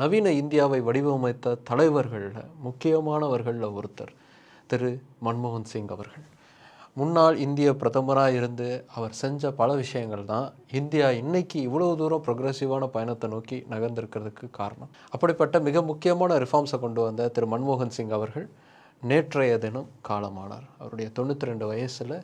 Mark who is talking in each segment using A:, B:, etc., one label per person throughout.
A: நவீன இந்தியாவை வடிவமைத்த தலைவர்களில் முக்கியமானவர்களில் ஒருத்தர் திரு மன்மோகன் சிங் அவர்கள். முன்னாள் இந்திய பிரதமராக இருந்து அவர் செஞ்ச பல விஷயங்கள் தான் இந்தியா இன்னைக்கு இவ்வளோ தூரம் ப்ரொக்ரெசிவான பயணத்தை நோக்கி நகர்ந்திருக்கிறதுக்கு காரணம். அப்படிப்பட்ட மிக முக்கியமான ரிஃபார்ம்ஸை கொண்டு வந்த திரு மன்மோகன் சிங் அவர்கள் நேற்றைய தினம் காலமானார். அவருடைய தொண்ணூற்றி ரெண்டு வயசில்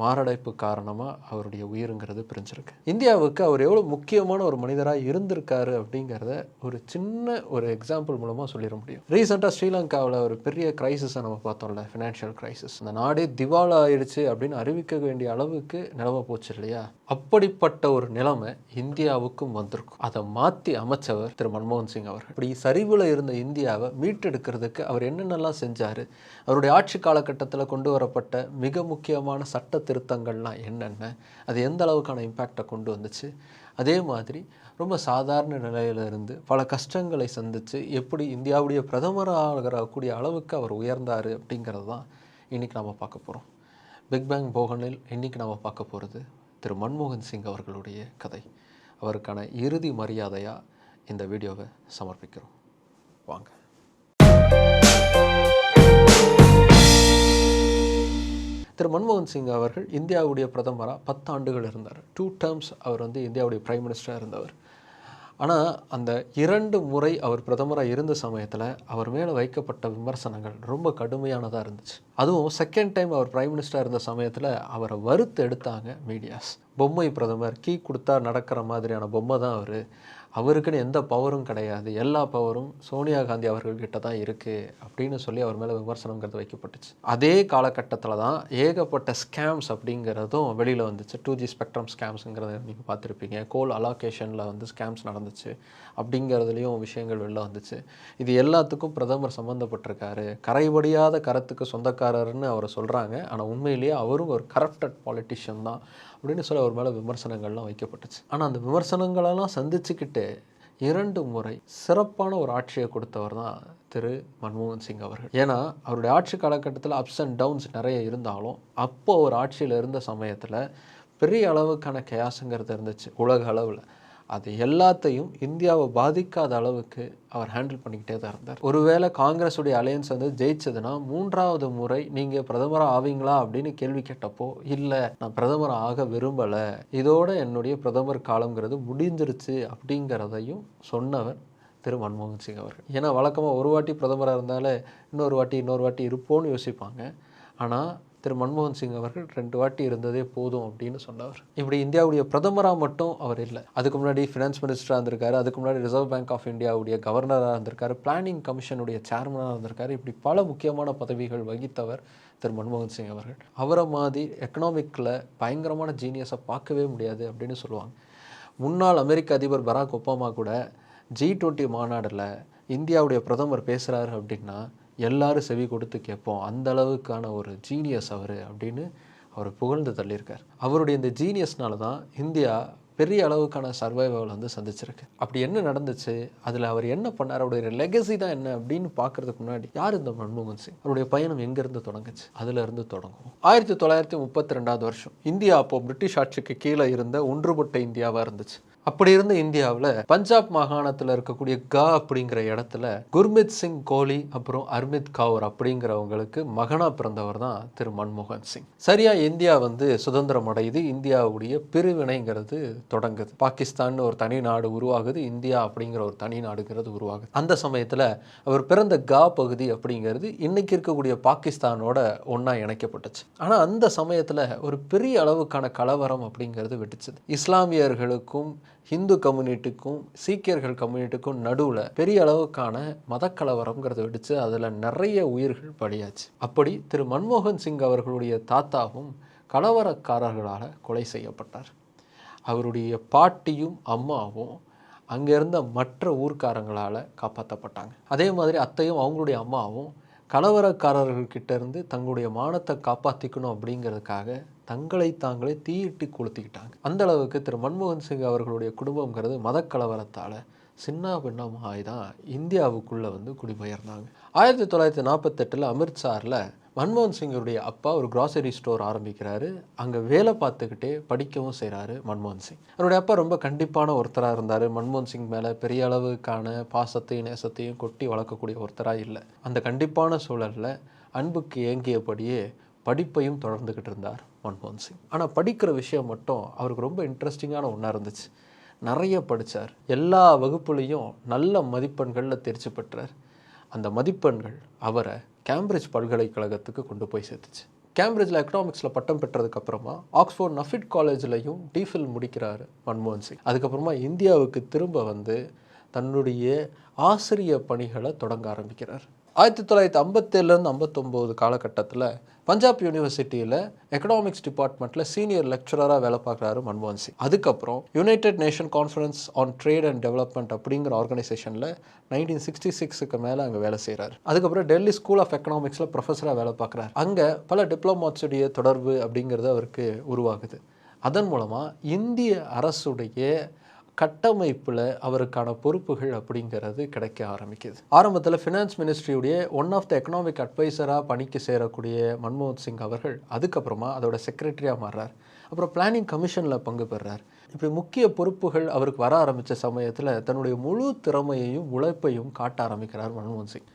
A: மாரடைப்பு காரணமாக அவருடைய உயிருங்கிறது பிரிஞ்சிருக்கு. இந்தியாவுக்கு அவர் எவ்வளோ முக்கியமான ஒரு மனிதராக இருந்திருக்காரு அப்படிங்கிறத ஒரு சின்ன ஒரு எக்ஸாம்பிள் மூலமாக சொல்லிட முடியும். ரீசெண்டாக ஸ்ரீலங்காவில் ஒரு பெரிய கிரைசிஸை நம்ம பார்த்தோம்ல ஃபினான்ஷியல் கிரைசிஸ் அந்த நாடே திவாலா ஆயிடுச்சு அப்படின்னு அறிவிக்க வேண்டிய அளவுக்கு நிலவ போச்சு இல்லையா? அப்படிப்பட்ட ஒரு நிலைமை இந்தியாவுக்கும் வந்திருக்கும். அதை மாற்றி அமைச்சவர் திரு மன்மோகன் சிங் அவர்கள். இப்படி சரிவில் இருந்த இந்தியாவை மீட்டெடுக்கிறதுக்கு அவர் என்னென்னலாம் செஞ்சார்? அவருடைய ஆட்சி காலகட்டத்தில் கொண்டு வரப்பட்ட மிக முக்கியமான சட்ட திருத்தங்கள்லாம் என்னென்ன அது எந்த அளவுக்கான இம்பேக்டை கொண்டு வந்துச்சு? அதே மாதிரி ரொம்ப சாதாரண நிலையிலிருந்து பல கஷ்டங்களை சந்தித்து எப்படி இந்தியாவுடைய பிரதமராகக்கூடிய அளவுக்கு அவர் உயர்ந்தார் அப்படிங்கிறது தான் இன்றைக்கி நம்ம பார்க்க போகிறோம் பிக் பேங் போகனில் இன்றைக்கி நம்ம பார்க்க போகிறது திரு மன்மோகன் சிங் அவர்களுடைய கதை. அவருக்கான இறுதி மரியாதையாக இந்த வீடியோவை சமர்ப்பிக்கிறோம். வாங்க. திரு மன்மோகன் சிங் அவர்கள் இந்தியாவுடைய பிரதமராக பத்து ஆண்டுகள் இருந்தார். டூ டேர்ம்ஸ் அவர் வந்து இந்தியாவுடைய பிரைம் மினிஸ்டராக இருந்தவர். ஆனால் அந்த இரண்டு முறை அவர் பிரதமராக இருந்த சமயத்தில் அவர் மேலே வைக்கப்பட்ட விமர்சனங்கள் ரொம்ப கடுமையானதாக இருந்துச்சு. அதுவும் செகண்ட் டைம் அவர் பிரைம் மினிஸ்டராக இருந்த சமயத்தில் அவரை வறுத்து எடுத்தாங்க மீடியாஸ். பொம்மை பிரதமர் கீ கொடுத்தா நடக்கிற மாதிரியான பொம்மை தான் அவர். அவருக்குன்னு எந்த பவரும் கிடையாது. எல்லா பவரும் சோனியா காந்தி அவர்கள்கிட்ட தான் இருக்குது அப்படின்னு சொல்லி அவர் மேலே விமர்சனங்கிறது வைக்கப்பட்டுச்சு. அதே காலகட்டத்தில் தான் ஏகப்பட்ட ஸ்கேம்ஸ் அப்படிங்கிறதும் வெளியில் வந்துச்சு. டூ ஜி ஸ்பெக்ட்ரம் ஸ்கேம்ஸுங்கிறத நீங்கள் பார்த்துருப்பீங்க. கோல் அலோகேஷனில் வந்து ஸ்கேம்ஸ் நடந்துச்சு. அப்படிங்கிறதுலையும் விஷயங்கள் வெளில வந்துச்சு. இது எல்லாத்துக்கும் பிரதமர் சம்மந்தப்பட்டிருக்காரு கரைபடியாத கரத்துக்கு சொந்தக்காரர்னு அவரை சொல்கிறாங்க ஆனால் உண்மையிலேயே அவரும் ஒரு கரப்டட் பாலிட்டிஷியன் தான் அப்படின்னு சொல்லி அவர் மேலே விமர்சனங்கள்லாம் வைக்கப்பட்டுச்சு. ஆனால் அந்த விமர்சனங்களெல்லாம் சந்திச்சுக்கிட்டு இரண்டு முறை சிறப்பான ஒரு ஆட்சியை கொடுத்தவர் தான் திரு மன்மோகன் சிங் அவர்கள். ஏன்னா அவருடைய ஆட்சி காலகட்டத்தில் அப்ஸ் அண்ட் டவுன்ஸ் நிறைய இருந்தாலும் அப்போ ஒரு ஆட்சியில் இருந்த சமயத்தில் பெரிய அளவுக்கான கேஸுங்கிறது இருந்துச்சு உலக அளவில். அது எல்லாத்தையும் இந்தியாவை பாதிக்காத அளவுக்கு அவர் ஹேண்டில் பண்ணிக்கிட்டே தான் இருந்தார். ஒருவேளை காங்கிரஸுடைய அலையன்ஸ் வந்து ஜெயிச்சதுன்னா மூன்றாவது முறை நீங்கள் பிரதமராக ஆவீங்களா அப்படின்னு கேள்வி கேட்டப்போ இல்லை நான் பிரதமர் ஆக விரும்பலை. இதோட என்னுடைய பிரதமர் காலங்கிறது முடிஞ்சிருச்சு அப்படிங்கிறதையும் சொன்னவர் திரு மன்மோகன் சிங் அவர்கள். ஏன்னா வழக்கமாக ஒரு வாட்டி பிரதமராக இருந்தாலே இன்னொரு வாட்டி இன்னொரு வாட்டி இருப்போன்னு யோசிப்பாங்க. ஆனால் திரு மன்மோகன் சிங் அவர்கள் ரெண்டு வாட்டி இருந்ததே போதும் அப்படின்னு சொன்னவர். இப்படி இந்தியாவுடைய பிரதமராக மட்டும் அவர் இல்லை. அதுக்கு முன்னாடி ஃபினான்ஸ் மினிஸ்டராக இருந்திருக்காரு. அதுக்கு முன்னாடி ரிசர்வ் பேங்க் ஆஃப் இந்தியாவுடைய கவர்னராக இருந்திருக்காரு. பிளானிங் கமிஷனுடைய சேர்மனாக இருந்திருக்காரு. இப்படி பல முக்கியமான பதவிகள் வகித்தவர் திரு மன்மோகன் சிங் அவர்கள். அவரை மாதிரி எக்கனாமிக்கில் பயங்கரமான ஜீனியஸை பார்க்கவே முடியாது அப்படின்னு சொல்லுவாங்க. முன்னாள் அமெரிக்க அதிபர் பராக் ஒபாமா கூட ஜி டுவெண்ட்டி மாநாடில் இந்தியாவுடைய பிரதமர் பேசுகிறாரு அப்படின்னா எல்லாரும் செவி கொடுத்து கேட்போம் அந்த அளவுக்கான ஒரு ஜீனியஸ் அவர் அப்படின்னு அவர் புகழ்ந்து தள்ளியிருக்கார். அவருடைய இந்த ஜீனியஸ்னால தான் இந்தியா பெரிய அளவுக்கான சர்வைவல் வந்து சந்திச்சிருக்கு. அப்படி என்ன நடந்துச்சு? அதில் அவர் என்ன பண்ணார்? அவருடைய லெகசி தான் என்ன அப்படின்னு பார்க்கறதுக்கு முன்னாடி யார் இந்த மன்மோகன் சிங்? அவருடைய பயணம் எங்கேருந்து தொடங்குச்சு? அதிலிருந்து தொடங்கும் ஆயிரத்தி தொள்ளாயிரத்தி முப்பத்தி ரெண்டாவது வருஷம் இந்தியா அப்போது பிரிட்டிஷ் ஆட்சிக்கு கீழே இருந்த ஒன்றுபட்ட இந்தியாவாக இருந்துச்சு. அப்படி இருந்த இந்தியாவில் பஞ்சாப் மாகாணத்தில் இருக்கக்கூடிய கா அப்படிங்கிற இடத்துல குர்மித் சிங் கோலி அப்புறம் அர்மித் கவுர் அப்படிங்கிறவங்களுக்கு மகனாக பிறந்தவர் தான் திரு மன்மோகன் சிங். சரியா இந்தியா வந்து சுதந்திரம் அடையுது இந்தியாவுடைய பிரிவினைங்கிறது தொடங்குது. பாகிஸ்தான் ஒரு தனி நாடு உருவாகுது இந்தியா அப்படிங்கிற ஒரு தனி நாடுங்கிறது உருவாகுது. அந்த சமயத்தில் அவர் பிறந்த கா பகுதி அப்படிங்கிறது இன்னைக்கு இருக்கக்கூடிய பாகிஸ்தானோட ஒன்றா இணைக்கப்பட்டுச்சு. ஆனால் அந்த சமயத்தில் ஒரு பெரிய அளவுக்கான கலவரம் அப்படிங்கிறது வெட்டுச்சுது இஸ்லாமியர்களுக்கும் ஹிந்து கம்யூனிட்டிக்கும் சீக்கியர்கள் கம்யூனிட்டிக்கும் நடுவில் பெரிய அளவுக்கான மதக்கலவரங்கிறத வெடிச்சு அதில் நிறைய உயிர்கள் பலியாச்சு. அப்படி திரு மன்மோகன் சிங் அவர்களுடைய தாத்தாவும் கலவரக்காரர்களால் கொலை செய்யப்பட்டார். அவருடைய பாட்டியும் அம்மாவும் அங்கே இருந்த மற்ற ஊர்க்காரங்களால் காப்பாற்றப்பட்டாங்க அதே மாதிரி அத்தையும் அவங்களுடைய அம்மாவும் கலவரக்காரர்கள்கிட்ட இருந்து தங்களுடைய மானத்தை காப்பாற்றிக்கணும் அப்படிங்கிறதுக்காக தங்களை தாங்களே தீயிட்டு கொளுத்திக்கிட்டாங்க. அந்த அளவுக்கு திரு மன்மோகன் சிங் அவர்களுடைய குடும்பங்கிறது மதக்கலவரத்தால் சின்ன பின்னமாகி தான் இந்தியாவுக்குள்ளே வந்து குடிபெயர்ந்தாங்க. ஆயிரத்தி தொள்ளாயிரத்தி நாற்பத்தெட்டில் அமிர்த்சாரில் மன்மோகன் சிங்கருடைய அப்பா ஒரு கிராசரி ஸ்டோர் ஆரம்பிக்கிறாரு. அங்கே வேலை பார்த்துக்கிட்டே படிக்கவும் செய்கிறாரு மன்மோகன் சிங். அவருடைய அப்பா ரொம்ப கண்டிப்பான ஒருத்தராக இருந்தார். மன்மோகன் சிங் மேலே பெரிய அளவுக்கான பாசத்தையும் நேசத்தையும் கொட்டி வளர்க்கக்கூடிய ஒருத்தராக இல்லை. அந்த கண்டிப்பான சூழலில் அன்புக்கு ஏங்கியபடியே படிப்பையும் தொடர்ந்துக்கிட்டு இருந்தார். மன்மோகன் சிங் ஆனால் படிக்கிற விஷயம் மட்டும் அவருக்கு ரொம்ப இன்ட்ரெஸ்டிங்கான ஒன்றா இருந்துச்சு. நிறைய படித்தார் எல்லா வகுப்புலேயும் நல்ல மதிப்பெண்களில் தேர்ச்சி பெற்றார். அந்த மதிப்பெண்கள் அவரை கேம்பிரிட்ஜ் பல்கலைக்கழகத்துக்கு கொண்டு போய் சேர்த்துச்சு. கேம்பிரிட்ஜில் எக்கனாமிக்ஸில் பட்டம் பெற்றதுக்கப்புறமா ஆக்ஸ்போர்ட் நஃபிட் காலேஜ்லையும் டிஃபில் முடிக்கிறார் மன்மோகன் சிங் அதுக்கப்புறமா இந்தியாவுக்கு திரும்ப வந்து தன்னுடைய ஆசிரிய பணிகளை தொடங்க ஆரம்பிக்கிறார். ஆயிரத்தி தொள்ளாயிரத்தி ஐம்பத்தேழுலேருந்து ஐம்பத்தொம்போது காலகட்டத்தில் பஞ்சாப் யூனிவர்சிட்டியில் எக்கனாமிக்ஸ் டிபார்ட்மெண்ட்டில் சீனியர் லெக்சரராக வேலை பார்க்குறாரு மன்மோகன் சிங். அதுக்கப்புறம் united nation conference on trade and development அப்படிங்கிற ஆர்கனைசேஷனில் நைன்டீன் சிக்ஸ்டி சிக்ஸுக்கு மேலே அங்கே வேலை செய்கிறார் அதுக்கப்புறம் டெல்லி ஸ்கூல் ஆஃப் எக்கனாமிக்ஸில் ப்ரொஃபஸராக வேலை பார்க்குறாரு. அங்கே பல டிப்ளமாட்ஸுடைய தொடர்பு அப்படிங்கிறது அவருக்கு உருவாகுது. அதன் மூலமாக இந்திய அரசுடைய கட்டமைப்பில் அவருக்கான பொறுப்புகள் அப்படிங்கிறது கிடைக்க ஆரம்பிக்குது. ஆரம்பத்தில் ஃபினான்ஸ் மினிஸ்ட்ரியுடைய ஒன் ஆஃப் த எக்கனாமிக் அட்வைசராக பணிக்கு சேரக்கூடிய மன்மோகன் சிங் அவர்கள் அதுக்கப்புறமா அதோட செக்ரட்டரியாக மாறுறார். அப்புறம் பிளானிங் கமிஷனில் பங்கு பெறுறார் இப்படி முக்கிய பொறுப்புகள் அவருக்கு வர ஆரம்பித்த சமயத்தில் தன்னுடைய முழு திறமையையும் உழைப்பையும் காட்ட ஆரம்பிக்கிறார் மன்மோகன் சிங்.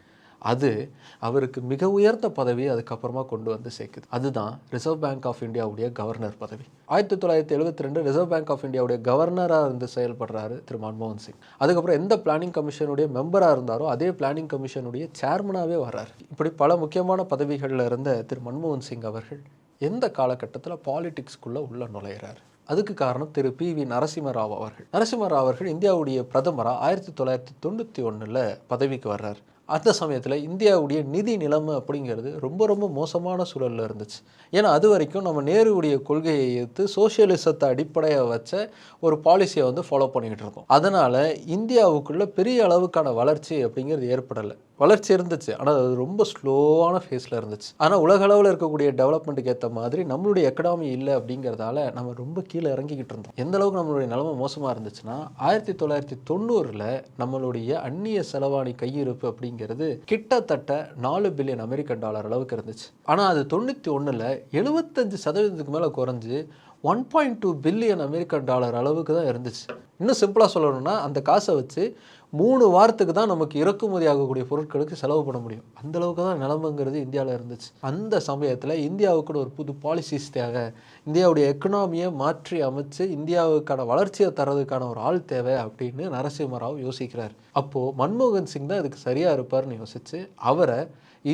A: அது அவருக்கு மிக உயர்ந்த பதவியை அதுக்கப்புறமா கொண்டு வந்து சேர்க்குது. அதுதான் ரிசர்வ் பேங்க் ஆஃப் இந்தியாவுடைய கவர்னர் பதவி. ஆயிரத்தி தொள்ளாயிரத்தி எழுபத்தி ரெண்டு ரிசர்வ் பேங்க் ஆஃப் இந்தியாவுடைய கவர்னராக இருந்து செயல்படுறாரு திரு மன்மோகன் சிங். அதுக்கப்புறம் எந்த பிளானிங் கமிஷனுடைய மெம்பராக இருந்தாரோ அதே பிளானிங் கமிஷனுடைய சேர்மனாகவே வர்றார். இப்படி பல முக்கியமான பதவிகளில் இருந்த திரு மன்மோகன் சிங் அவர்கள் எந்த காலகட்டத்தில் பாலிடிக்ஸ்குள்ளே உள்ள நுழையிறார்? அதுக்கு காரணம் திரு பி வி நரசிம்மராவ் அவர்கள். நரசிம்மராவ் அவர்கள் இந்தியாவுடைய பிரதமராக ஆயிரத்தி தொள்ளாயிரத்தி தொண்ணூற்றி ஒன்றில் பதவிக்கு வர்றார். அந்த சமயத்தில் இந்தியாவுடைய நிதி நிலைமை அப்படிங்கிறது ரொம்ப ரொம்ப மோசமான சூழலில் இருந்துச்சு. ஏன்னா அது வரைக்கும் நம்ம நேருவுடைய கொள்கையை எடுத்து சோசியலிசத்தை அடிப்படையாக வச்ச ஒரு பாலிசியை வந்து ஃபாலோ பண்ணிக்கிட்டு இருக்கோம். அதனால் இந்தியாவுக்குள்ளே பெரிய அளவுக்கான வளர்ச்சி அப்படிங்கிறது ஏற்படலை. வளர்ச்சி இருந்துச்சு. ஆனால் அது ரொம்ப ஸ்லோவான ஃபேஸில் இருந்துச்சு. ஆனால் உலக அளவில் இருக்கக்கூடிய டெவலப்மெண்ட்டுக்கு ஏற்ற மாதிரி நம்மளுடைய எக்கனாமி இல்லை அப்படிங்கிறதால நம்ம ரொம்ப கீழே இறங்கிக்கிட்டு இருந்தோம். எந்த அளவுக்கு நம்மளுடைய நிலைமை மோசமாக இருந்துச்சுன்னா ஆயிரத்தி தொள்ளாயிரத்தி தொண்ணூறில் நம்மளுடைய அந்நிய செலவாணி கையிருப்பு அப்படிங்கிறது கிட்டத்தட்ட நாலு பில்லியன் அமெரிக்கன் டாலர் அளவுக்கு இருந்துச்சு. ஆனால் அது தொண்ணூற்றி ஒன்றில் எழுபத்தஞ்சு சதவீதத்துக்கு மேலே குறைஞ்சி one point two billion American dollar அளவுக்கு தான் இருந்துச்சு. இன்னும் சிம்பிளாக சொல்லணும்னா அந்த காசை வச்சு மூணு வாரத்துக்கு தான் நமக்கு இறக்குமதி ஆகக்கூடிய பொருட்களுக்கு செலவு பண்ண முடியும். அந்த அளவுக்கு தான் நிலைமைங்கிறது இந்தியாவில் இருந்துச்சு. அந்த சமயத்தில் இந்தியாவுக்கு ஒரு புது பாலிசிஸ் தேவை இந்தியாவுடைய எக்கனாமியை மாற்றி அமைச்சு இந்தியாவுக்கான வளர்ச்சியை தரதுக்கான ஒரு ஆள் தேவை அப்படின்னு நரசிம்மராவ் யோசிக்கிறார். அப்போது மன்மோகன் சிங் தான் இதுக்கு சரியாக இருப்பார்னு யோசிச்சு அவரை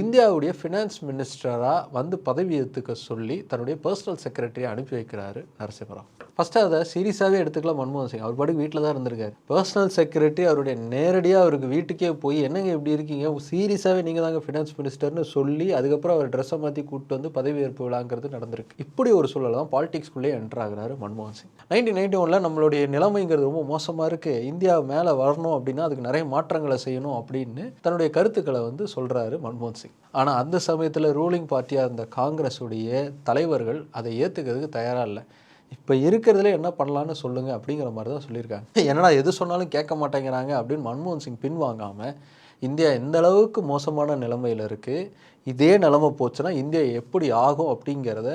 A: இந்தியாவுடைய ஃபினான்ஸ் மினிஸ்டராக வந்து பதவி ஏற்றுக்க சொல்லி தன்னுடைய பர்சனல் செக்ரட்டரியை அனுப்பி வைக்கிறாரு நரசிம்மராவ். ஃபஸ்ட்டு அதை சீரியஸாகவே எடுத்துக்கலாம் மன்மோகன் சிங். அவர் பாட்டுக்கு வீட்டில் தான் இருந்திருக்காரு. பர்சனல் செக்யூரிட்டி அவருடைய நேரடியாக அவருக்கு வீட்டுக்கே போய் என்னங்க இப்படி இருக்கீங்க? சீரியஸாகவே நீங்கள் தாங்க ஃபினான்ஸ் மினிஸ்டர்னு சொல்லி அதுக்கப்புறம் அவர் ட்ரெஸ்ஸை மாற்றி கூப்பிட்டு வந்து பதவியேற்பு விழாங்கிறது நடந்திருக்கு. இப்படி ஒரு சூழல் தான் பாலிடிக்ஸ்குள்ளேயே என்டர் மன்மோகன் சிங். நைன்டீன் நைன்டி ஒனில் நம்மளுடைய நிலைமைங்கிறது ரொம்ப மோசமாக இருக்குது இந்தியா மேலே வரணும் அப்படின்னா அதுக்கு நிறைய மாற்றங்களை செய்யணும் அப்படின்னு தன்னுடைய கருத்துக்களை வந்து சொல்கிறாரு மன்மோகன் சிங். ஆனால் அந்த சமயத்தில் ரூலிங் பார்ட்டியாக இருந்த காங்கிரஸுடைய தலைவர்கள் அதை ஏற்றுக்கிறதுக்கு தயாராக இல்லை. இப்போ இருக்கிறதுல என்ன பண்ணலான்னு சொல்லுங்கள் அப்படிங்கிற மாதிரி தான் சொல்லியிருக்காங்க. என்னடா எது சொன்னாலும் கேட்க மாட்டேங்கிறாங்க அப்படின்னு மன்மோகன் சிங் பின்வாங்காமல் இந்தியா எந்த அளவுக்கு மோசமான நிலைமையில் இருக்குது இதே நிலமை போச்சுன்னா இந்தியா எப்படி ஆகும் அப்படிங்கிறத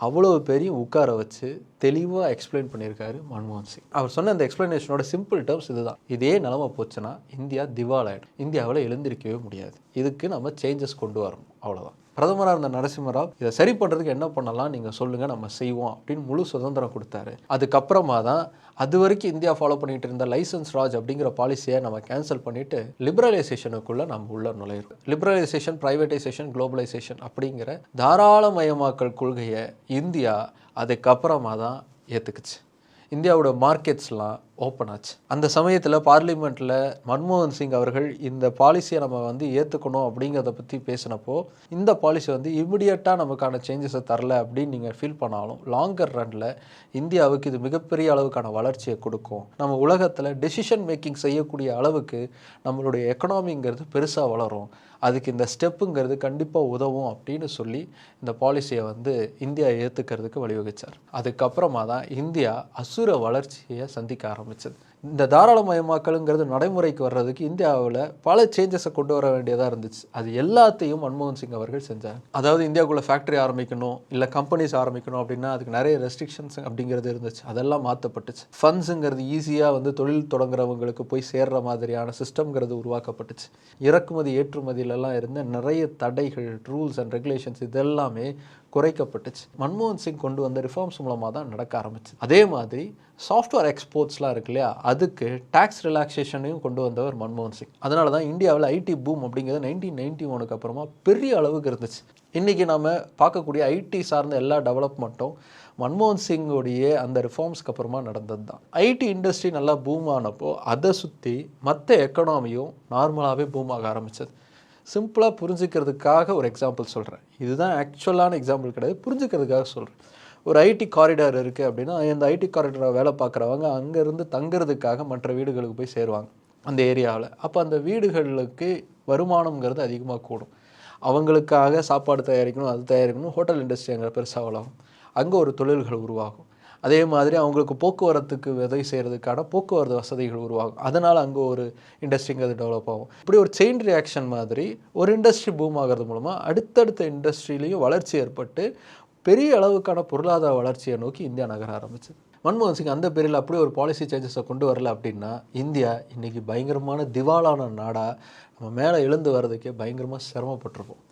A: அவ்வளோ பெரிய உட்கார வச்சு தெளிவாக எக்ஸ்பிளைன் பண்ணியிருக்காரு மன்மோகன் சிங். அவர் சொன்ன அந்த எக்ஸ்பிளனேஷனோட சிம்பிள் டேர்ம்ஸ் இதுதான். இதே நிலமை போச்சுன்னா இந்தியா திவாலாயிடும். இந்தியாவில் எழுந்திருக்கவே முடியாது. இதுக்கு நம்ம சேஞ்சஸ் கொண்டு வரணும். அவ்வளோதான் பிரதமராக இருந்த நரசிம்மராவ் இதை சரி பண்ணுறதுக்கு என்ன பண்ணலாம் நீங்கள் சொல்லுங்கள் நம்ம செய்வோம் அப்படின்னு முழு சுதந்திரம் கொடுத்தாரு. அதுக்கப்புறமா தான் அது வரைக்கும் இந்தியா ஃபாலோ பண்ணிட்டு இருந்த லைசன்ஸ் ராஜ் அப்படிங்கிற பாலிசியை நம்ம கேன்சல் பண்ணிட்டு லிபரலைசேஷனுக்குள்ளே நம்ம உள்ள நுழையிறோம். லிபரலைசேஷன் ப்ரைவேட்டைசேஷன் குளோபலைசேஷன் அப்படிங்கிற தாராளமயமாக்கல் கொள்கையை இந்தியா அதுக்கப்புறமா தான் ஏற்றுக்குச்சு இந்தியாவோட மார்க்கெட்ஸ்லாம் ஓப்பன் ஆச்சு. அந்த சமயத்தில் பார்லிமெண்ட்டில் மன்மோகன் சிங் அவர்கள் இந்த பாலிசியை நம்ம வந்து ஏற்றுக்கணும் அப்படிங்கிறத பற்றி பேசினப்போ இந்த பாலிசி வந்து இமிடியட்டாக நமக்கான சேஞ்சஸை தரல அப்படின்னு நீங்கள் ஃபீல் பண்ணாலும் லாங்கர் ரனில் இந்தியாவுக்கு இது மிகப்பெரிய அளவுக்கான வளர்ச்சியை கொடுக்கும். நம்ம உலகத்தில் டெசிஷன் மேக்கிங் செய்யக்கூடிய அளவுக்கு நம்மளுடைய எக்கனாமிங்கிறது பெருசாக வளரும். அதுக்கு இந்த ஸ்டெப்புங்கிறது கண்டிப்பாக உதவும் அப்படின்னு சொல்லி இந்த பாலிசியை வந்து இந்தியா ஏற்றுக்கிறதுக்கு வழிவகுச்சார். அதுக்கப்புறமா தான் இந்தியா அசுர வளர்ச்சியை சந்திக்க ஆரம்பித்தது இந்த தாராளமயமாக்கலுங்கிறது நடைமுறைக்கு வர்றதுக்கு இந்தியாவில் பல சேஞ்சஸை கொண்டு வர வேண்டியதாக இருந்துச்சு. அது எல்லாத்தையும் மன்மோகன் சிங் அவர்கள் செஞ்சாங்க அதாவது இந்தியாவுக்குள்ள ஃபேக்ட்ரி ஆரம்பிக்கணும் இல்லை கம்பெனிஸ் ஆரம்பிக்கணும் அப்படின்னா அதுக்கு நிறைய ரெஸ்ட்ரிக்ஷன்ஸ் அப்படிங்கிறது இருந்துச்சு. அதெல்லாம் மாற்றப்பட்டுச்சு ஃபண்ட்ஸுங்கிறது ஈஸியாக வந்து தொழில் தொடங்குறவங்களுக்கு போய் சேர்ற மாதிரியான சிஸ்டம்ங்கிறது உருவாக்கப்பட்டுச்சு. இறக்குமதி ஏற்றுமதியிலலாம் இருந்த நிறைய தடைகள் ரூல்ஸ் அண்ட் ரெகுலேஷன்ஸ் இதெல்லாமே குறைக்கப்பட்டுச்சு. மன்மோகன் சிங் கொண்டு வந்த ரிஃபார்ம்ஸ் மூலமாக தான் நடக்க ஆரம்பிச்சு அதே மாதிரி சாஃப்ட்வேர் எக்ஸ்போர்ட்ஸ்லாம் இருக்கு இல்லையா? அதுக்கு டேக்ஸ் ரிலாக்ஸேஷனையும் கொண்டு வந்தவர் மன்மோகன் சிங். அதனால தான் இந்தியாவில் ஐடி பூம் அப்படிங்கிறது நைன்டீன் நைன்டி ஒனுக்கு அப்புறமா பெரிய அளவுக்கு இருந்துச்சு. இன்றைக்கி நம்ம பார்க்கக்கூடிய ஐடி சார்ந்த எல்லா டெவலப்மெண்ட்டும் மன்மோகன் சிங்கோடைய அந்த ரிஃபார்ம்ஸ்க்கு அப்புறமா நடந்தது தான். ஐடி இண்டஸ்ட்ரி நல்லா பூம் ஆனப்போ அதை சுற்றி மற்ற எக்கனாமியும் நார்மலாகவே பூம் ஆக ஆரம்பித்தது சிம்பிளாக புரிஞ்சுக்கிறதுக்காக ஒரு எக்ஸாம்பிள் சொல்கிறேன் இதுதான் ஆக்சுவலான எக்ஸாம்பிள் கிடையாது. புரிஞ்சுக்கிறதுக்காக சொல்கிறேன் ஒரு ஐடி காரிடார் இருக்குது அப்படின்னா அந்த ஐடி காரிடாரை வேலை பார்க்குறவங்க அங்கேருந்து தங்குறதுக்காக மற்ற வீடுகளுக்கு போய் சேருவாங்க அந்த ஏரியாவில். அப்போ அந்த வீடுகளுக்கு வருமானம்ங்கிறது அதிகமாக கூடும். அவங்களுக்காக சாப்பாடு தயாரிக்கணும் அது தயாரிக்கணும் ஹோட்டல் இண்டஸ்ட்ரி அங்கே பெருசாக வளரும். அங்கே ஒரு தொழில்கள் உருவாகும். அதே மாதிரி அவங்களுக்கு போக்குவரத்துக்கு உதவி செய்கிறதுக்கான போக்குவரத்து வசதிகள் உருவாகும். அதனால் அங்கே ஒரு இண்டஸ்ட்ரிங்கிறது டெவலப் ஆகும். இப்படி ஒரு செயின் ரியாக்ஷன் மாதிரி ஒரு இண்டஸ்ட்ரி பூம் ஆகிறது மூலமாக அடுத்தடுத்த இண்டஸ்ட்ரியிலையும் வளர்ச்சி ஏற்பட்டு பெரிய அளவுக்கான பொருளாதார வளர்ச்சியை நோக்கி இந்தியா நகர ஆரம்பிச்சது. மன்மோகன் சிங் அந்த பேரில் அப்படி ஒரு பாலிசி சேஞ்சஸை கொண்டு வரல அப்படின்னா இந்தியா இன்றைக்கி பயங்கரமான திவாலான நாடாக நம்ம மேலே எழுந்து வர்றதுக்கே பயங்கரமாக சிரமப்பட்டிருப்போம்.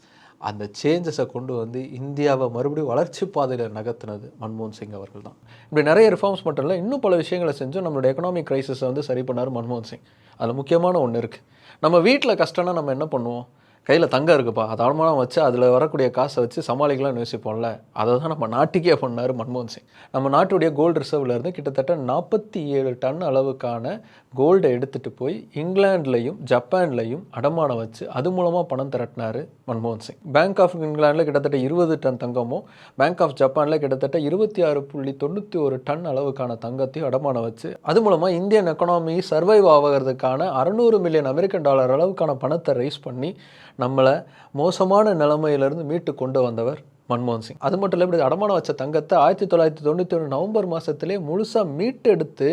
A: அந்த சேஞ்சஸை கொண்டு வந்து இந்தியாவை மறுபடியும் வளர்ச்சி பாதையில் நகர்த்தினது மன்மோகன் சிங் அவர்கள் தான் இப்படி நிறைய ரிஃபார்ம்ஸ் மட்டும் இல்லை இன்னும் பல விஷயங்களை செஞ்சும் நம்மளோட எக்கனாமிக் க்ரைசிஸை வந்து சரி பண்ணார் மன்மோகன் சிங். அதில் முக்கியமான ஒன்று இருக்குது நம்ம வீட்டில் கஷ்டம்னா நம்ம என்ன பண்ணுவோம்? கையில் தங்கம் இருக்குப்பா. அதை அடமானம் வச்சு அதில் வரக்கூடிய காசை வச்சு சமாளிக்கலாம்னு யோசிப்போம்ல. அதை தான் நம்ம நாட்டுக்கே பண்ணார் மன்மோகன் சிங். நம்ம நாட்டுடைய கோல்டு ரிசர்வ்ல இருந்து கிட்டத்தட்ட நாற்பத்தி ஏழு டன் அளவுக்கான கோல்டை எடுத்துகிட்டு போய் இங்கிலாந்துலையும் ஜப்பான்லையும் அடமானம் வச்சு அது மூலமாக பணம் திரட்டினார் மன்மோகன் சிங். பேங்க் ஆஃப் இங்கிலாந்தில் கிட்டத்தட்ட இருபது டன் தங்கமும் பேங்க் ஆஃப் ஜப்பானில் கிட்டத்தட்ட இருபத்தி ஆறு புள்ளி தொண்ணூற்றி ஒரு டன் அளவுக்கான தங்கத்தையும் அடமானம் வச்சு அது மூலமாக இந்தியன் எக்கனாமி சர்வைவ் ஆகிறதுக்கான அறநூறு மில்லியன் அமெரிக்கன் டாலர் அளவுக்கான பணத்தை ரைஸ் பண்ணி நம்மளை மோசமான நிலைமையிலேருந்து மீட்டு கொண்டு வந்தவர் மன்மோகன் சிங். அது மட்டும் இல்லை இப்படி அடமானம் வச்ச தங்கத்தை ஆயிரத்தி தொள்ளாயிரத்தி தொண்ணூற்றி ஒன்று நவம்பர் மாதத்திலே முழுசாக மீட்டெடுத்து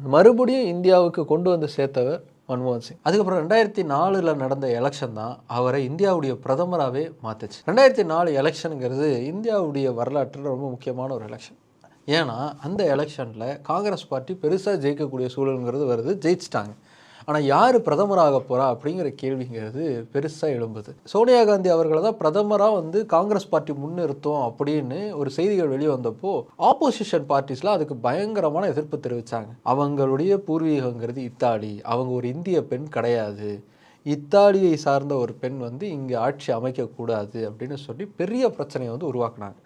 A: மறுபடியும் இந்தியாவுக்கு கொண்டு வந்து சேர்த்தவர் மன்மோகன் சிங். அதுக்கப்புறம் ரெண்டாயிரத்தி நாலில் நடந்த எலெக்ஷன் தான் அவரை இந்தியாவுடைய பிரதமராகவே மாற்றுச்சு ரெண்டாயிரத்தி நாலு எலெக்ஷனுங்கிறது இந்தியாவுடைய வரலாற்றில் ரொம்ப முக்கியமான ஒரு எலெக்ஷன் ஏன்னா அந்த எலெக்ஷனில் காங்கிரஸ் பார்ட்டி பெருசாக ஜெயிக்கக்கூடிய சூழலுங்கிறது வருது ஜெயிச்சிட்டாங்க. ஆனால் யார் பிரதமராக போகிறா அப்படிங்கிற கேள்விங்கிறது பெருசாக எழும்புது. சோனியா காந்தி அவர்களை தான் பிரதமராக வந்து காங்கிரஸ் பார்ட்டி முன்னிறுத்தோம் அப்படின்னு ஒரு செய்திகள் வெளியே வந்தப்போ ஆப்போசிஷன் பார்ட்டிஸ்லாம் அதுக்கு பயங்கரமான எதிர்ப்பு தெரிவித்தாங்க அவங்களுடைய பூர்வீகங்கிறது இத்தாலி. அவங்க ஒரு இந்திய பெண் கிடையாது. இத்தாலியை சார்ந்த ஒரு பெண் வந்து இங்கே ஆட்சி அமைக்கக்கூடாது அப்படின்னு சொல்லி பெரிய பிரச்சனையை வந்து உருவாக்குனாங்க.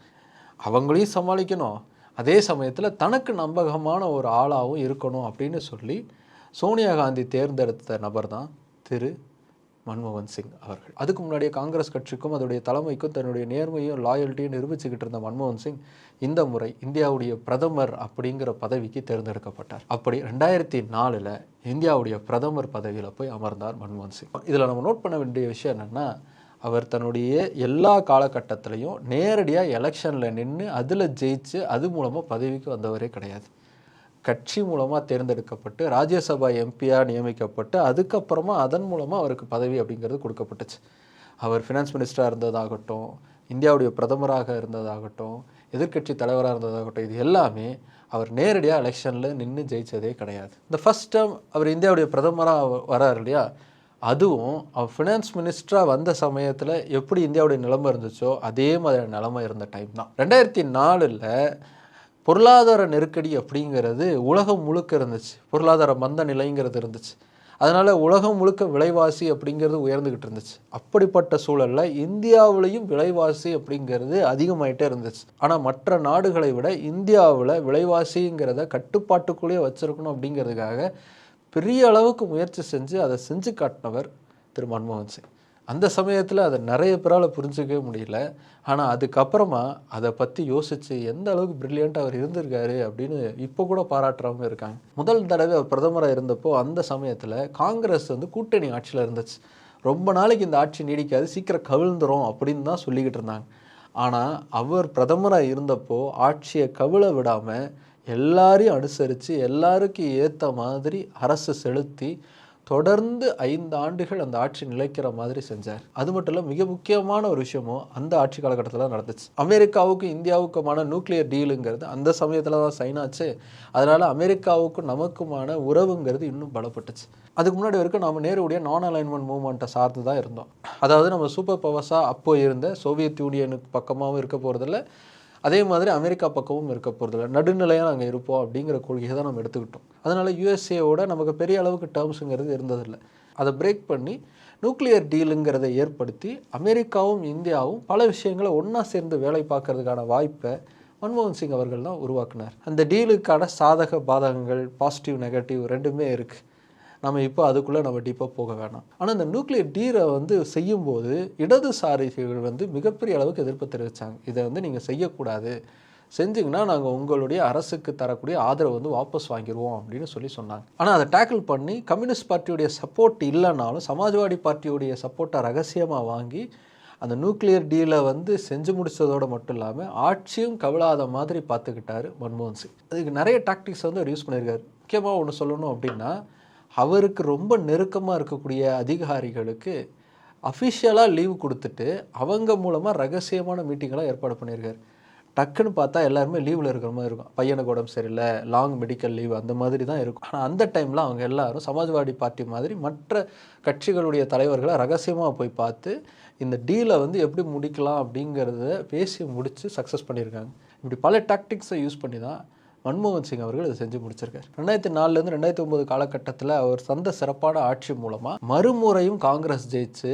A: அவங்களையும் சமாளிக்கணும். அதே சமயத்தில் தனக்கு நம்பகமான ஒரு ஆளாகவும் இருக்கணும் அப்படின்னு சொல்லி சோனியா காந்தி தேர்ந்தெடுத்த நபர் தான் திரு மன்மோகன் சிங் அவர்கள். அதுக்கு முன்னாடியே காங்கிரஸ் கட்சிக்கும் அதோடைய தலைமைக்கும் தன்னுடைய நேர்மையும் லாயல்ட்டியும் நிரூபிச்சுக்கிட்டு இருந்த மன்மோகன் சிங் இந்த முறை இந்தியாவுடைய பிரதமர் அப்படிங்கிற பதவிக்கு தேர்ந்தெடுக்கப்பட்டார். அப்படி ரெண்டாயிரத்தி நாலில் இந்தியாவுடைய பிரதமர் பதவியில் போய் அமர்ந்தார் மன்மோகன் சிங். இதில் நம்ம நோட் பண்ண வேண்டிய விஷயம் என்னென்னா அவர் தன்னுடைய எல்லா காலகட்டத்திலையும் நேரடியாக எலெக்ஷனில் நின்று அதில் ஜெயிச்சு அது மூலமாக பதவிக்கு வந்தவரே கிடையாது. கட்சி மூலமாக தேர்ந்தெடுக்கப்பட்டு ராஜ்யசபா எம்பியாக நியமிக்கப்பட்டு அதுக்கப்புறமா அதன் மூலமாக அவருக்கு பதவி அப்படிங்கிறது கொடுக்கப்பட்டுச்சு. அவர் ஃபினான்ஸ் மினிஸ்டராக இருந்ததாகட்டும் இந்தியாவுடைய பிரதமராக இருந்ததாகட்டும் எதிர்க்கட்சி தலைவராக இருந்ததாகட்டும் இது எல்லாமே அவர் நேரடியாக எலெக்ஷனில் நின்று ஜெயித்ததே கிடையாது. இந்த ஃபஸ்ட் டைம் அவர் இந்தியாவுடைய பிரதமராக வரார் இல்லையா? அதுவும் அவர் ஃபினான்ஸ் மினிஸ்டராக வந்த சமயத்தில் எப்படி இந்தியாவுடைய நிலைமை இருந்துச்சோ அதே மாதிரியான நிலைமை இருந்த டைம் தான். ரெண்டாயிரத்தி நாலில் பொருளாதார நெருக்கடி அப்படிங்கிறது உலகம் முழுக்க இருந்துச்சு. பொருளாதார மந்த நிலைங்கிறது இருந்துச்சு. அதனால் உலகம் முழுக்க விலைவாசி அப்படிங்கிறது உயர்ந்துக்கிட்டு இருந்துச்சு. அப்படிப்பட்ட சூழலில் இந்தியாவிலையும் விலைவாசி அப்படிங்கிறது அதிகமாயிட்டே இருந்துச்சு. ஆனால் மற்ற நாடுகளை விட இந்தியாவில் விலைவாசிங்கிறத கட்டுப்பாட்டுக்குள்ளேயே வச்சுருக்கணும் அப்படிங்கிறதுக்காக பெரிய அளவுக்கு முயற்சி செஞ்சு அதை செஞ்சு காட்டினவர் திரு மன்மோகன் சிங். அந்த சமயத்தில் அதை நிறைய பேரால் புரிஞ்சிக்கவே முடியல. ஆனால் அதுக்கப்புறமா அதை பற்றி யோசித்து எந்த அளவுக்கு ப்ரில்லியண்ட்டாக அவர் இருந்திருக்காரு அப்படின்னு இப்போ கூட பாராட்டுறவங்க இருக்காங்க. முதல் தடவை அவர் பிரதமராக இருந்தப்போ அந்த சமயத்தில் காங்கிரஸ் வந்து கூட்டணி ஆட்சியில் இருந்துச்சு. ரொம்ப நாளைக்கு இந்த ஆட்சி நீடிக்காது சீக்கிரம் கவிழ்ந்துரும் அப்படின்னு தான் சொல்லிக்கிட்டு இருந்தாங்க. ஆனால் அவர் பிரதமராக இருந்தப்போ ஆட்சியை கவிழ விடாமல் எல்லாரையும் அனுசரித்து எல்லாருக்கும் ஏற்ற மாதிரி அரசு செலுத்தி தொடர்ந்து ஐந்து ஆண்டுகள் அந்த ஆட்சி நிலைக்கிற மாதிரி செஞ்சார். அது மட்டும் இல்லை மிக முக்கியமான ஒரு விஷயமும் அந்த ஆட்சி காலகட்டத்தில் நடந்துச்சு. அமெரிக்காவுக்கும் இந்தியாவுக்குமான நியூக்ளியர் டீலுங்கிறது அந்த சமயத்தில் தான் சைன் ஆச்சு. அதனால் அமெரிக்காவுக்கும் நமக்குமான உறவுங்கிறது இன்னும் பலப்பட்டுச்சு. அதுக்கு முன்னாடி வரைக்கும் நம்ம நேருடைய நான் அலைன்மெண்ட் மூவ்மெண்ட்டை சார்ந்து தான் இருந்தோம். அதாவது நம்ம சூப்பர் பவர்ஸாக அப்போ இருந்த சோவியத் யூனியனுக்கு பக்கமாகவும் இருக்க போகிறதில்ல அதே மாதிரி அமெரிக்கா பக்கமும் இருக்க போகிறதில்ல நடுநிலையாக நாங்கள் இருப்போம் அப்படிங்கிற கொள்கையை தான் நம்ம எடுத்துக்கிட்டோம். அதனால் யூஎஸ்ஏவோட நமக்கு பெரிய அளவுக்கு டேர்ம்ஸுங்கிறது இருந்ததில்லை அதை பிரேக் பண்ணி நியூக்ளியர் டீலுங்கிறதை ஏற்படுத்தி அமெரிக்காவும் இந்தியாவும் பல விஷயங்களை ஒன்றா சேர்ந்து வேலை பார்க்கறதுக்கான வாய்ப்பை மன்மோகன் சிங் அவர்கள் தான் உருவாக்குனார். அந்த டீலுக்கான சாதக பாதகங்கள் பாசிட்டிவ் நெகட்டிவ் ரெண்டுமே இருக்குது நம்ம இப்போ அதுக்குள்ளே நம்ம டீப்பாக போக வேணாம். ஆனால் இந்த நியூக்ளியர் டீரை வந்து செய்யும்போது இடதுசாரிகள் வந்து மிகப்பெரிய அளவுக்கு எதிர்ப்பு தெரிவித்தாங்க இதை வந்து நீங்கள் செய்யக்கூடாது. செஞ்சிங்கன்னா நாங்கள் உங்களுடைய அரசுக்கு தரக்கூடிய ஆதரவு வந்து வாபஸ் வாங்கிடுவோம் அப்படின்னு சொல்லி சொன்னாங்க. ஆனால் அதை டேக்கிள் பண்ணி கம்யூனிஸ்ட் பார்ட்டியுடைய சப்போர்ட் இல்லைனாலும் சமாஜ்வாடி பார்ட்டியுடைய சப்போர்ட்டை ரகசியமாக வாங்கி அந்த நியூக்ளியர் டீலை வந்து செஞ்சு முடித்ததோடு மட்டும் இல்லாமல் ஆட்சியும் கவலாத மாதிரி பார்த்துக்கிட்டாரு மன்மோகன் சிங். அதுக்கு நிறைய டாக்டிக்ஸ் வந்து அவர் யூஸ் பண்ணியிருக்காரு. முக்கியமாக ஒன்று சொல்லணும் அப்படின்னா அவருக்கு ரொம்ப நெருக்கமாக இருக்கக்கூடிய அதிகாரிகளுக்கு அஃபிஷியலாக லீவு கொடுத்துட்டு அவங்க மூலமாக ரகசியமான மீட்டிங்கெல்லாம் ஏற்பாடு பண்ணியிருக்காரு. டக்குன்னு பார்த்தா எல்லாருமே லீவில் இருக்கிற மாதிரி இருக்கும். பையனுக்கு உடம்பு சரியில்லை லாங் மெடிக்கல் லீவ் அந்த மாதிரி தான் இருக்கும். ஆனால் அந்த டைமில் அவங்க எல்லாரும் சமாஜ்வாடி பார்ட்டி மாதிரி மற்ற கட்சிகளுடைய தலைவர்களை ரகசியமாக போய் பார்த்து இந்த டீலை வந்து எப்படி முடிக்கலாம் அப்படிங்கிறத பேசி முடித்து சக்ஸஸ் பண்ணியிருக்காங்க. இப்படி பல டாக்டிக்ஸை யூஸ் பண்ணி தான் மன்மோகன் சிங் அவர்கள் இதை செஞ்சு முடிச்சிருக்காரு. ரெண்டாயிரத்தி நாலுலேருந்து ரெண்டாயிரத்தி ஒம்பது காலகட்டத்தில் அவர் சந்த சிறப்பான ஆட்சி மூலமாக மறுமுறையும் காங்கிரஸ் ஜெயிச்சு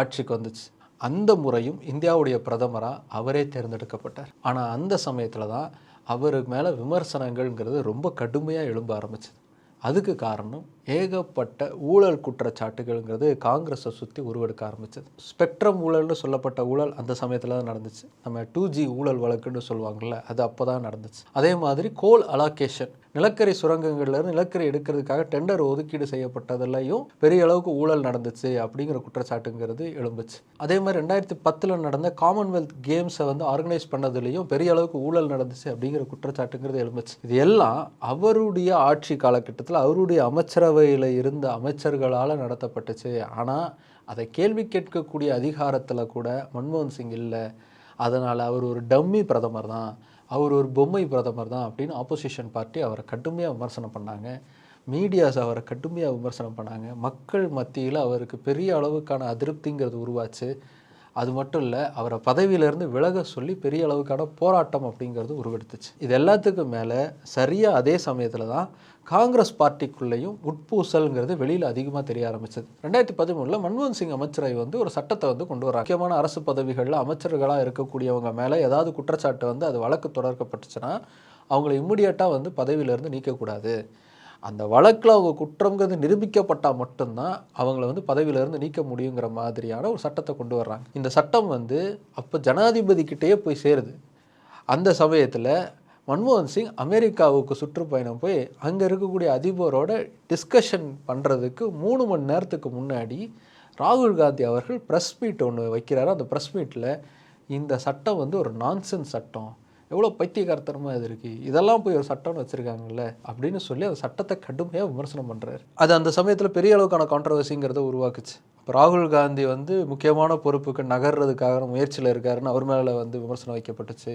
A: ஆட்சிக்கு வந்துச்சு. அந்த முறையும் இந்தியாவுடைய பிரதமராக அவரே தேர்ந்தெடுக்கப்பட்டார். ஆனால் அந்த சமயத்தில் தான் அவருக்கு மேலே விமர்சனங்கள்ங்கிறது ரொம்ப கடுமையாக எழும்ப ஆரம்பிச்சது. அதுக்கு காரணம் ஏகப்பட்ட ஊழல் குற்றச்சாட்டுகள்ங்கிறது காங்கிரஸை சுற்றி உருவெடுக்க ஆரம்பிச்சது. ஸ்பெக்ட்ரம் ஊழல்னு சொல்லப்பட்ட ஊழல் அந்த சமயத்தில் தான் நடந்துச்சு. நம்ம டூ ஜி ஊழல் வழக்குன்னு சொல்லுவாங்கள்ல அது அப்போ தான் நடந்துச்சு. அதே மாதிரி கோல் அலாகேஷன் நிலக்கரி சுரங்கங்கள்லேருந்து நிலக்கரி எடுக்கிறதுக்காக டெண்டர் ஒதுக்கீடு செய்யப்பட்டதுலையும் பெரிய அளவுக்கு ஊழல் நடந்துச்சு அப்படிங்கிற குற்றச்சாட்டுங்கிறது எழும்புச்சு. அதே மாதிரி ரெண்டாயிரத்தி பத்தில் நடந்த காமன்வெல்த் கேம்ஸை வந்து ஆர்கனைஸ் பண்ணதுலேயும் பெரிய அளவுக்கு ஊழல் நடந்துச்சு அப்படிங்கிற குற்றச்சாட்டுங்கிறது எழும்புச்சு. இது எல்லாம் அவருடைய ஆட்சி காலகட்டத்தில் அவருடைய அமைச்சரவை அமைச்சரவையில் இருந்த அமைச்சர்களால் நடத்தப்பட்டுச்சு. ஆனால் அதை கேள்வி கேட்கக்கூடிய அதிகாரத்தில் கூட மன்மோகன் சிங் இல்லை. அதனால் அவர் ஒரு டம்மி பிரதமர் தான். அவர் ஒரு பொம்மை பிரதமர் தான் அப்படின்னு ஆப்போசிஷன் பார்ட்டி அவரை கடுமையாக விமர்சனம் பண்ணாங்க. மீடியாஸ் அவரை கடுமையாக விமர்சனம் பண்ணாங்க. மக்கள் மத்தியில் அவருக்கு பெரிய அளவுக்கான அதிருப்திங்கிறது உருவாச்சு. அது மட்டும் இல்லை அவரை பதவியிலேருந்து விலக சொல்லி பெரிய அளவுக்கான போராட்டம் அப்படிங்கிறது உருவெடுத்துச்சு. இது எல்லாத்துக்கும் மேலே சரியாக அதே சமயத்தில் தான் காங்கிரஸ் பார்ட்டிக்குள்ளேயும் உட்பூசல்ங்கிறது வெளியில் அதிகமாக தெரிய ஆரம்பிச்சது. ரெண்டாயிரத்தி பதிமூணில் மன்மோகன் சிங் அமைச்சரை வந்து ஒரு சட்டத்தை வந்து கொண்டு வராங்க முக்கியமான அரசு பதவிகளில் அமைச்சர்களாக இருக்கக்கூடியவங்க மேலே ஏதாவது குற்றச்சாட்டு வந்து அது வழக்கு தொடர்க்கப்பட்டுச்சுன்னா அவங்கள இம்மிடியட்டாக வந்து பதவியிலேருந்து நீக்கக்கூடாது. அந்த வழக்கில் அவங்க குற்றங்கிறது நிரூபிக்கப்பட்டால் மட்டும்தான் அவங்கள வந்து பதவியிலேருந்து நீக்க முடியுங்கிற மாதிரியான ஒரு சட்டத்தை கொண்டு வர்றாங்க. இந்த சட்டம் வந்து அப்போ ஜனாதிபதிக்கிட்டேயே போய் சேருது. அந்த சமயத்தில் மன்மோகன் சிங் அமெரிக்காவுக்கு சுற்றுப்பயணம் போய் அங்கே இருக்கக்கூடிய அதிபரோட டிஸ்கஷன் பண்ணுறதுக்கு மூணு மணி நேரத்துக்கு முன்னாடி ராகுல் காந்தி அவர்கள் ப்ரெஸ் மீட் ஒன்று வைக்கிறாரு. அந்த ப்ரெஸ் மீட்டில் இந்த சட்டம் வந்து ஒரு நான்சன் சட்டம். எவ்வளோ பைத்தியகார்த்தனமாக இது இருக்குது இதெல்லாம் போய் ஒரு சட்டம்னு வச்சுருக்காங்கல்ல? அப்படின்னு சொல்லி அந்த சட்டத்தை கடுமையாக விமர்சனம் பண்ணுறாரு அது அந்த சமயத்தில் பெரிய அளவுக்கான கான்ட்ரவர்சிங்கிறத உருவாக்குச்சு. இப்போ ராகுல் காந்தி வந்து முக்கியமான பொறுப்புக்கு நகர்றதுக்காக முயற்சியில் இருக்காருன்னு அவர் மேலே வந்து விமர்சனம் வைக்கப்பட்டுச்சு.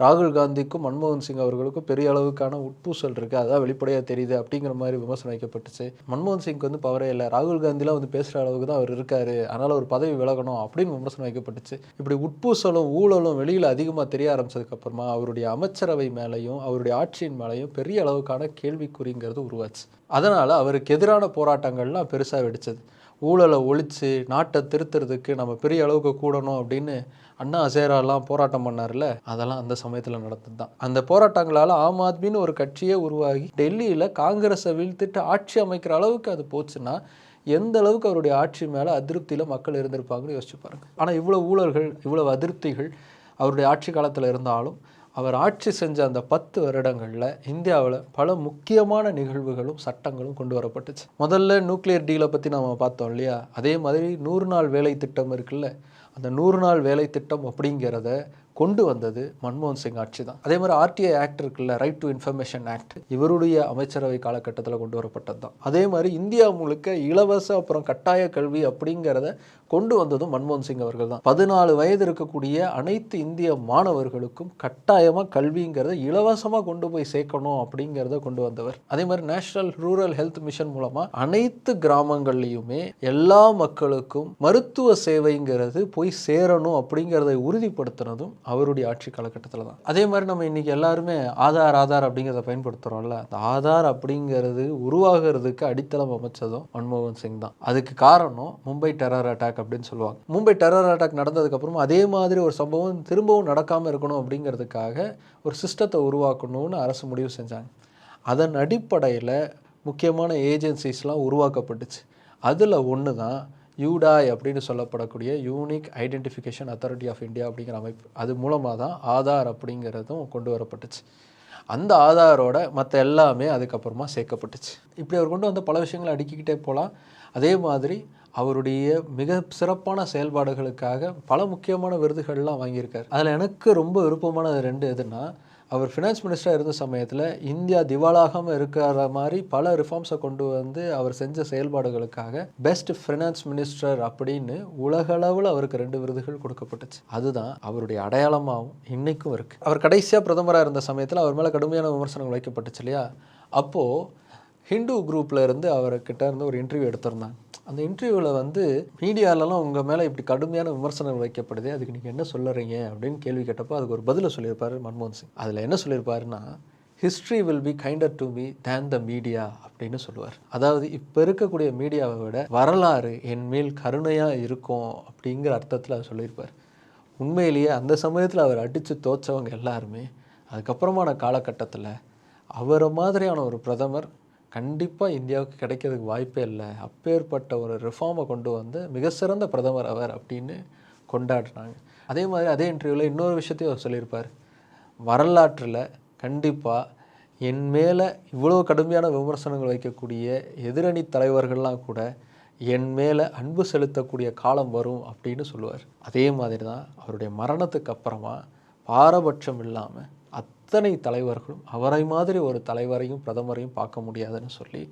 A: ராகுல் காந்திக்கும் மன்மோகன் சிங் அவர்களுக்கும் பெரிய அளவுக்கான உட்பூசல் இருக்குது அதான் வெளிப்படையாக தெரியுது அப்படிங்கிற மாதிரி விமர்சனம் வைக்கப்பட்டுச்சு. மன்மோகன் சிங்க்கு வந்து பவரே இல்லை. ராகுல் காந்திலாம் வந்து பேசுகிற அளவுக்கு தான் அவர் இருக்கார். அதனால் ஒரு பதவி விலகணும் அப்படின்னு விமர்சனம் வைக்கப்பட்டுச்சு. இப்படி உட்பூசலும் ஊழலும் வெளியில் அதிகமாக தெரிய ஆரம்பிச்சதுக்கப்புறமா அவருடைய அமைச்சரவை மேலேயும் அவருடைய ஆட்சியின் மேலேயும் பெரிய அளவுக்கான கேள்விக்குறிங்கிறது உருவாச்சு. அதனால் அவருக்கு எதிரான போராட்டங்கள்லாம் பெருசாக வெடிச்சது. ஊழலை ஒழித்து நாட்டை திருத்துறதுக்கு நம்ம பெரிய அளவுக்கு கூடணும் அப்படின்னு அண்ணா அசேராலாம் போராட்டம் பண்ணார்ல? அதெல்லாம் அந்த சமயத்தில் நடந்தது தான் அந்த போராட்டங்களால் ஆம் ஆத்மின்னு ஒரு கட்சியே உருவாகி டெல்லியில் காங்கிரஸை வீழ்த்திட்டு ஆட்சி அமைக்கிற அளவுக்கு அது போச்சுன்னா எந்த அளவுக்கு அவருடைய ஆட்சி மேலே அதிருப்தியில் மக்கள் இருந்திருப்பாங்கன்னு யோசிச்சு பாருங்க. ஆனால் இவ்வளோ ஊழல்கள் இவ்வளோ அதிருப்திகள் அவருடைய ஆட்சி காலத்தில் இருந்தாலும் அவர் ஆட்சி செஞ்ச அந்த பத்து வருடங்களில் இந்தியாவில் பல முக்கியமான நிகழ்வுகளும் சட்டங்களும் கொண்டு வரப்பட்டுச்சு. முதல்ல நியூக்ளியர் டீலை பற்றி நம்ம பார்த்தோம் இல்லையா? அதே மாதிரி நூறு நாள் வேலை திட்டம் இருக்குல்ல? அந்த நூறு நாள் வேலை திட்டம் அப்படிங்கிறத கொண்டு வந்தது மன்மோகன் சிங் ஆட்சி தான். அதே மாதிரி ஆர்டிஐ ஆக்ட் இருக்குல்ல ரைட் டு இன்ஃபர்மேஷன் ஆக்ட் இவருடைய அமைச்சரவை காலகட்டத்தில் கொண்டு வரப்பட்டது தான். அதே மாதிரி இந்தியா முழுக்க இலவச அப்புறம் கட்டாய கல்வி அப்படிங்கிறத கொண்டு வந்ததும் மன்மோகன் சிங் அவர்கள் தான். பதினாலு வயது இருக்கக்கூடிய அனைத்து இந்திய மாணவர்களுக்கும் கட்டாயமாக கல்விங்கிறத இலவசமாக கொண்டு போய் சேர்க்கணும் அப்படிங்கிறத கொண்டு வந்தவர். அதே மாதிரி நேஷனல் ரூரல் ஹெல்த் மிஷன் மூலமாக அனைத்து கிராமங்கள்லையுமே எல்லா மக்களுக்கும் மருத்துவ சேவைங்கிறது போய் சேரணும் அப்படிங்கிறத உறுதிப்படுத்தினதும் அவருடைய ஆட்சி காலகட்டத்தில் தான். அதே மாதிரி நம்ம இன்றைக்கி எல்லாருமே ஆதார் ஆதார் அப்படிங்கிறத பயன்படுத்துகிறோம்ல அந்த ஆதார் அப்படிங்கிறது உருவாகிறதுக்கு அடித்தளம் அமைச்சதும் மன்மோகன் சிங் தான். அதுக்கு காரணம் மும்பை டெரர் அட்டாக் அப்படின்னு சொல்லுவாங்க. மும்பை டெரர் அட்டாக் நடந்ததுக்கப்புறமும் அதே மாதிரி ஒரு சம்பவம் திரும்பவும் நடக்காமல் இருக்கணும் அப்படிங்கிறதுக்காக ஒரு சிஸ்டத்தை உருவாக்கணும்னு அரசு முடிவு செஞ்சாங்க. அதன் அடிப்படையில் முக்கியமான ஏஜென்சிஸ்லாம் உருவாக்கப்பட்டுச்சு. அதில் ஒன்று தான் யூடாய் அப்படின்னு சொல்லப்படக்கூடிய unique identification authority of India அப்படிங்கிற அமைப்பு. அது மூலமாக தான் ஆதார் அப்படிங்கிறதும் கொண்டு வரப்பட்டுச்சு. அந்த ஆதாரோட மற்ற எல்லாமே அதுக்கப்புறமா சேர்க்கப்பட்டுச்சு. இப்படி அவர் கொண்டு வந்த பல விஷயங்களை அடுக்கிக்கிட்டே போகலாம். அதே மாதிரி அவருடைய மிக சிறப்பான செயல்பாடுகளுக்காக பல முக்கியமான விருதுகள்லாம் வாங்கியிருக்காரு. அதில் எனக்கு ரொம்ப விருப்பமானது ரெண்டு எதுனா அவர் ஃபினான்ஸ் மினிஸ்டராக இருந்த சமயத்தில் இந்தியா திவாலாகாமல் இருக்கிற மாதிரி பல ரிஃபார்ம்ஸை கொண்டு வந்து அவர் செஞ்ச செயல்பாடுகளுக்காக பெஸ்ட் ஃபினான்ஸ் மினிஸ்டர் அப்படின்னு உலகளவில் அவருக்கு ரெண்டு விருதுகள் கொடுக்கப்பட்டுச்சு. அதுதான் அவருடைய அடையாளமாகவும் இன்றைக்கும் இருக்குது அவர் கடைசியாக பிரதமராக இருந்த சமயத்தில் அவர் மேலே கடுமையான விமர்சனங்கள் வைக்கப்பட்டுச்சு இல்லையா? அப்போது ஹிந்து குரூப்பில் இருந்து அவர்கிட்ட இருந்து ஒரு இன்டர்வியூ எடுத்திருந்தாங்க. அந்த இன்டர்வியூவில் வந்து மீடியாலலாம் உங்கள் மேலே இப்படி கடுமையான விமர்சனம் வைக்கப்படுது அதுக்கு நீங்கள் என்ன சொல்லுறீங்க? அப்படின்னு கேள்வி கேட்டப்போ அதுக்கு ஒரு பதிலை சொல்லியிருப்பார் மன்மோகன் சிங். அதில் என்ன சொல்லியிருப்பாருன்னா history will be kinder to me than the media அப்படின்னு சொல்லுவார். அதாவது இப்போ இருக்கக்கூடிய மீடியாவை விட வரலாறு என் மேல் கருணையாக இருக்கும் அப்படிங்கிற அர்த்தத்தில் அவர் சொல்லியிருப்பார். உண்மையிலேயே அந்த சமயத்தில் அவர் அடித்து தோச்சவங்க எல்லாருமே அதுக்கப்புறமான காலகட்டத்தில் அவரை மாதிரியான ஒரு பிரதமர் கண்டிப்பாக இந்தியாவுக்கு கிடைக்கிறதுக்கு வாய்ப்பே இல்லை. அப்பேற்பட்ட ஒரு ரிஃபார்மை கொண்டு வந்து மிக சிறந்த பிரதமர் அவர் அப்படின்னு கொண்டாடுறாங்க. அதே மாதிரி அதே இன்டர்வியூவில் இன்னொரு விஷயத்தையும் அவர் சொல்லியிருப்பார். வரலாற்றில் கண்டிப்பாக என் மேலே இவ்வளோ கடுமையான விமர்சனங்கள் வைக்கக்கூடிய எதிரணி தலைவர்கள்லாம் கூட என் மேலே அன்பு செலுத்தக்கூடிய காலம் வரும் அப்படின்னு சொல்லுவார். அதே மாதிரி தான் அவருடைய மரணத்துக்கு அப்புறமா பாரபட்சம் இல்லாமல் அத்தனை தலைவர்களும் அவரை மாதிரி ஒரு தலைவரையும் பிரதமரையும் பார்க்க முடியாதுன்னு சொல்லி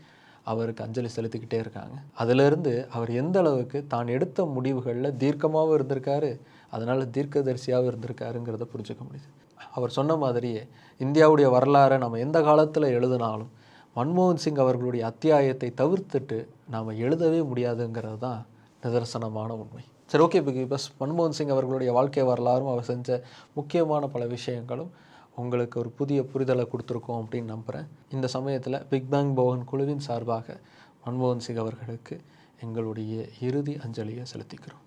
A: அவருக்கு அஞ்சலி செலுத்திக்கிட்டே இருக்காங்க. அதிலிருந்து அவர் எந்த அளவுக்கு தான் எடுத்த முடிவுகளில் தீர்க்கமாகவும் இருந்திருக்காரு அதனால் தீர்க்கதரிசியாகவும் இருந்திருக்காருங்கிறத புரிஞ்சுக்க முடியுது. அவர் சொன்ன மாதிரியே இந்தியாவுடைய வரலாறை நம்ம எந்த காலத்தில் எழுதினாலும் மன்மோகன் சிங் அவர்களுடைய அத்தியாயத்தை தவிர்த்துட்டு நாம் எழுதவே முடியாதுங்கிறது தான் நிதர்சனமான உண்மை. சரி ஓகே பிகி பஸ் மன்மோகன் சிங் அவர்களுடைய வாழ்க்கை வரலாறும் அவர் செஞ்ச முக்கியமான பல விஷயங்களும் உங்களுக்கு ஒரு புதிய புரிதலை கொடுத்துருக்கோம் அப்படின்னு நம்புகிறேன் இந்த சமயத்தில் பிக் பேங் போகன் குழுவின் சார்பாக மன்மோகன் சிங் அவர்களுக்கு எங்களுடைய இறுதி அஞ்சலியை செலுத்திக்கிறோம்.